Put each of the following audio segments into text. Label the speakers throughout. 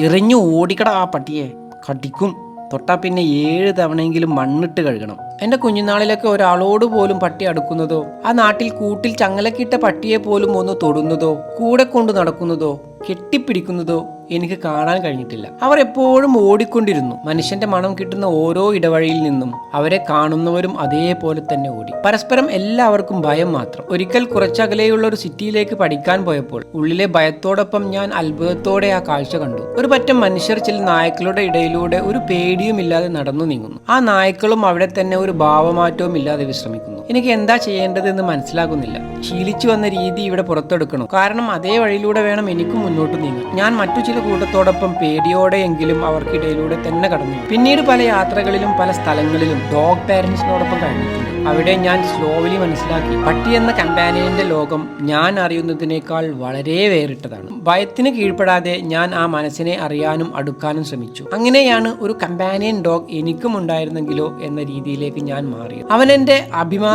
Speaker 1: എറിഞ്ഞു ഓടിക്കട ആ പട്ടിയെ. കടിക്കും. തൊട്ടാ പിന്നെ ഏഴ് തവണയെങ്കിലും മണ്ണിട്ട് കഴുകണം. എന്റെ കുഞ്ഞുനാളിലൊക്കെ ഒരാളോട് പോലും പട്ടി അടുക്കുന്നതോ? ആ നാട്ടിൽ കൂട്ടിൽ ചങ്ങലക്കിട്ട പട്ടിയെ പോലും ഒന്ന് തൊടുന്നതോ? കൂടെ കൊണ്ട് നടക്കുന്നതോ? കെട്ടിപ്പിടിക്കുന്നതോ? എനിക്ക് കാണാൻ കഴിഞ്ഞിട്ടില്ല. അവർ എപ്പോഴും ഓടിക്കൊണ്ടിരുന്നു. മനുഷ്യന്റെ മണം കിട്ടുന്ന ഓരോ ഇടവഴിയിൽ നിന്നും അവരെ കാണുന്നവരും അതേപോലെ തന്നെ ഓടി. പരസ്പരം എല്ലാവർക്കും ഭയം മാത്രം. ഒരിക്കൽ കുറച്ചകലെയുള്ള ഒരു സിറ്റിയിലേക്ക് പഠിക്കാൻ പോയപ്പോൾ ഉള്ളിലെ ഭയത്തോടൊപ്പം ഞാൻ അത്ഭുതത്തോടെ ആ കാഴ്ച കണ്ടു. ഒരു പറ്റം മനുഷ്യർ ചില നായ്ക്കളുടെ ഇടയിലൂടെ ഒരു പേടിയും ഇല്ലാതെ നടന്നു നീങ്ങുന്നു. ആ നായ്ക്കളും അവിടെ തന്നെ ഒരു ഭാവമാറ്റവും ഇല്ലാതെ വിശ്രമിക്കുന്നു. എനിക്ക് എന്താ ചെയ്യേണ്ടതെന്ന് മനസ്സിലാകുന്നില്ല. ശീലിച്ചു വന്ന രീതി ഇവിടെ പുറത്തെടുക്കണം. കാരണം അതേ വഴിയിലൂടെ വേണം എനിക്കും മുന്നോട്ട് നീങ്ങാൻ. ഞാൻ മറ്റു ചില കൂട്ടത്തോടൊപ്പം പേടിയോടെയെങ്കിലും അവർക്കിടയിലൂടെ തന്നെ കടന്നു പിന്നീട് പല യാത്രകളിലും പല സ്ഥലങ്ങളിലും ഡോഗ് പാരൻസിനോടൊപ്പം കഴിഞ്ഞിട്ടുണ്ട്. അവിടെ ഞാൻ സ്ലോവലി മനസ്സിലാക്കി. പട്ടി എന്ന കമ്പാനിയന്റെ ലോകം ഞാൻ അറിയുന്നതിനേക്കാൾ വളരെ വേറിട്ടതാണ്. ഭയത്തിന് കീഴ്പ്പെടാതെ ഞാൻ ആ മനസ്സിനെ അറിയാനും അടുക്കാനും ശ്രമിച്ചു. അങ്ങനെയാണ് ഒരു കമ്പാനിയൻ ഡോഗ് എനിക്കും ഉണ്ടായിരുന്നെങ്കിലോ എന്ന രീതിയിലേക്ക് ഞാൻ മാറിയത്. അവൻ എന്റെ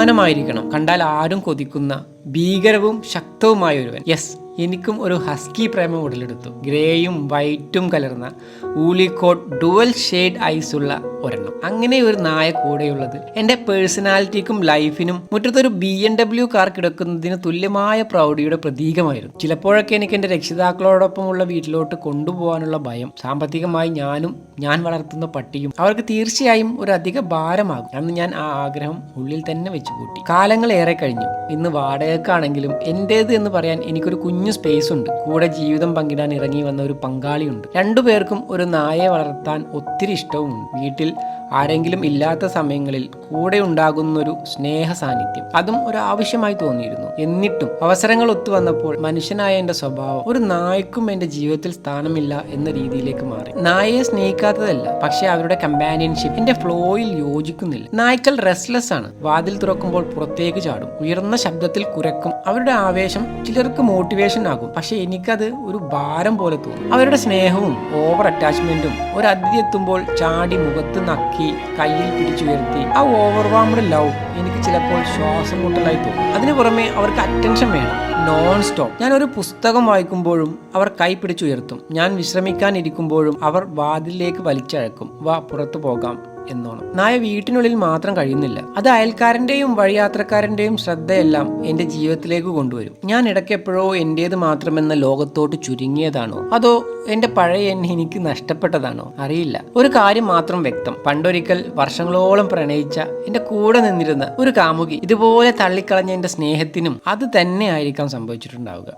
Speaker 1: അഭിമാനമായിരിക്കണം കണ്ടാൽ ആരും കൊതിക്കുന്ന ഭീകരവും ശക്തവുമായ ഒരുവൻ. യെസ് എനിക്കും ഒരു ഹസ്കി പ്രേമം ഉടലെടുത്തു. ഗ്രേയും വൈറ്റും കലർന്ന ഊളിക്കോട്ട് ഡുവൽ ഷെയ്ഡ് ഐസുള്ള ഒരെണ്ണം. അങ്ങനെ ഒരു നായ കൂടെയുള്ളത്. എന്റെ പേഴ്സണാലിറ്റിക്കും ലൈഫിനും മുറ്റത്തൊരു ബി എം ഡബ്ല്യു കാർ കിടക്കുന്നതിന് തുല്യമായ പ്രൗഢിയുടെ പ്രതീകമായിരുന്നു. ചിലപ്പോഴൊക്കെ എനിക്ക് എന്റെ രക്ഷിതാക്കളോടൊപ്പമുള്ള വീട്ടിലോട്ട് കൊണ്ടുപോകാനുള്ള ഭയം സാമ്പത്തികമായി ഞാനും ഞാൻ വളർത്തുന്ന പട്ടിയും അവർക്ക് തീർച്ചയായും ഒരു അധിക ഭാരമാകും. അന്ന് ഞാൻ ആ ആഗ്രഹം ഉള്ളിൽ തന്നെ വെച്ച് കൂട്ടി കാലങ്ങൾ ഏറെ കഴിഞ്ഞു. ഇന്ന് വാടകക്കാണെങ്കിലും എന്റേത് എന്ന് പറയാൻ എനിക്കൊരു കുഞ്ഞു സ്പേസ് ഉണ്ട്. കൂടെ ജീവിതം പങ്കിടാൻ ഇറങ്ങി വന്ന ഒരു പങ്കാളിയുണ്ട്. രണ്ടുപേർക്കും ഒരു നായയെ വളർത്താൻ ഒത്തിരി ഇഷ്ടവും വീട്ടിൽ ആരെങ്കിലും ഇല്ലാത്ത സമയങ്ങളിൽ കൂടെ ഉണ്ടാകുന്നൊരു സ്നേഹ സാന്നിധ്യം അതും ഒരു ആവശ്യമായി തോന്നിയിരുന്നു. എന്നിട്ടും അവസരങ്ങൾ ഒത്തു വന്നപ്പോൾ മനുഷ്യനായ എന്റെ സ്വഭാവം ഒരു നായ്ക്കും എന്റെ ജീവിതത്തിൽ സ്ഥാനമില്ല എന്ന രീതിയിലേക്ക് മാറി. നായയെ സ്നേഹിക്കാത്തതല്ല പക്ഷെ അവരുടെ കമ്പാനിയൻഷിപ്പ് എന്റെ ഫ്ലോയിൽ യോജിക്കുന്നില്ല. നായ്ക്കൾ റെസ്റ്റ്ലെസ് ആണ്. വാതിൽ തുറക്കുമ്പോൾ പുറത്തേക്ക് ചാടും. ഉയർന്ന ശബ്ദത്തിൽ കുരക്കും. അവരുടെ ആവേശം ചിലർക്ക് മോട്ടിവേഷൻ ആകും. പക്ഷെ എനിക്കത് ഒരു ഭാരം പോലെ തോന്നും. അവരുടെ സ്നേഹവും ഓവർ അറ്റാച്ച്മെന്റും ഒരു അതിഥി എത്തുമ്പോൾ ചാടി മുഖത്ത് നക്കി കയ്യിൽ പിടിച്ചുയർത്തി ആ ഓവർവാംഡ് ലവ് എനിക്ക് ചിലപ്പോൾ ശ്വാസം മുട്ടലായി തോന്നും. അതിനു പുറമെ അവർക്ക് അറ്റൻഷൻ വേണം. നോൺ സ്റ്റോപ്പ് ഞാൻ ഒരു പുസ്തകം വായിക്കുമ്പോഴും അവർ കൈ പിടിച്ചുയർത്തും. ഞാൻ വിശ്രമിക്കാനിരിക്കുമ്പോഴും അവർ വാതിലേക്ക് വലിച്ചഴക്കും. വാ പുറത്തു പോകാം. എന്നോണം. നായ വീട്ടിനുള്ളിൽ മാത്രം കഴിയുന്നില്ല. അത് അയൽക്കാരന്റെയും വഴിയാത്രക്കാരന്റെയും ശ്രദ്ധയെല്ലാം എന്റെ ജീവിതത്തിലേക്ക് കൊണ്ടുവരും. ഞാൻ ഇടയ്ക്കെപ്പോഴോ എന്റേത് മാത്രമെന്ന ലോകത്തോട്ട് ചുരുങ്ങിയതാണോ? അതോ എന്റെ പഴയ എന്നെ എനിക്ക് നഷ്ടപ്പെട്ടതാണോ? അറിയില്ല. ഒരു കാര്യം മാത്രം വ്യക്തം. പണ്ടൊരിക്കൽ വർഷങ്ങളോളം പ്രണയിച്ച എന്റെ കൂടെ നിന്നിരുന്ന ഒരു കാമുകി ഇതുപോലെ തള്ളിക്കളഞ്ഞ എന്റെ സ്നേഹത്തിനും അത് തന്നെ ആയിരിക്കാം സംഭവിച്ചിട്ടുണ്ടാവുക.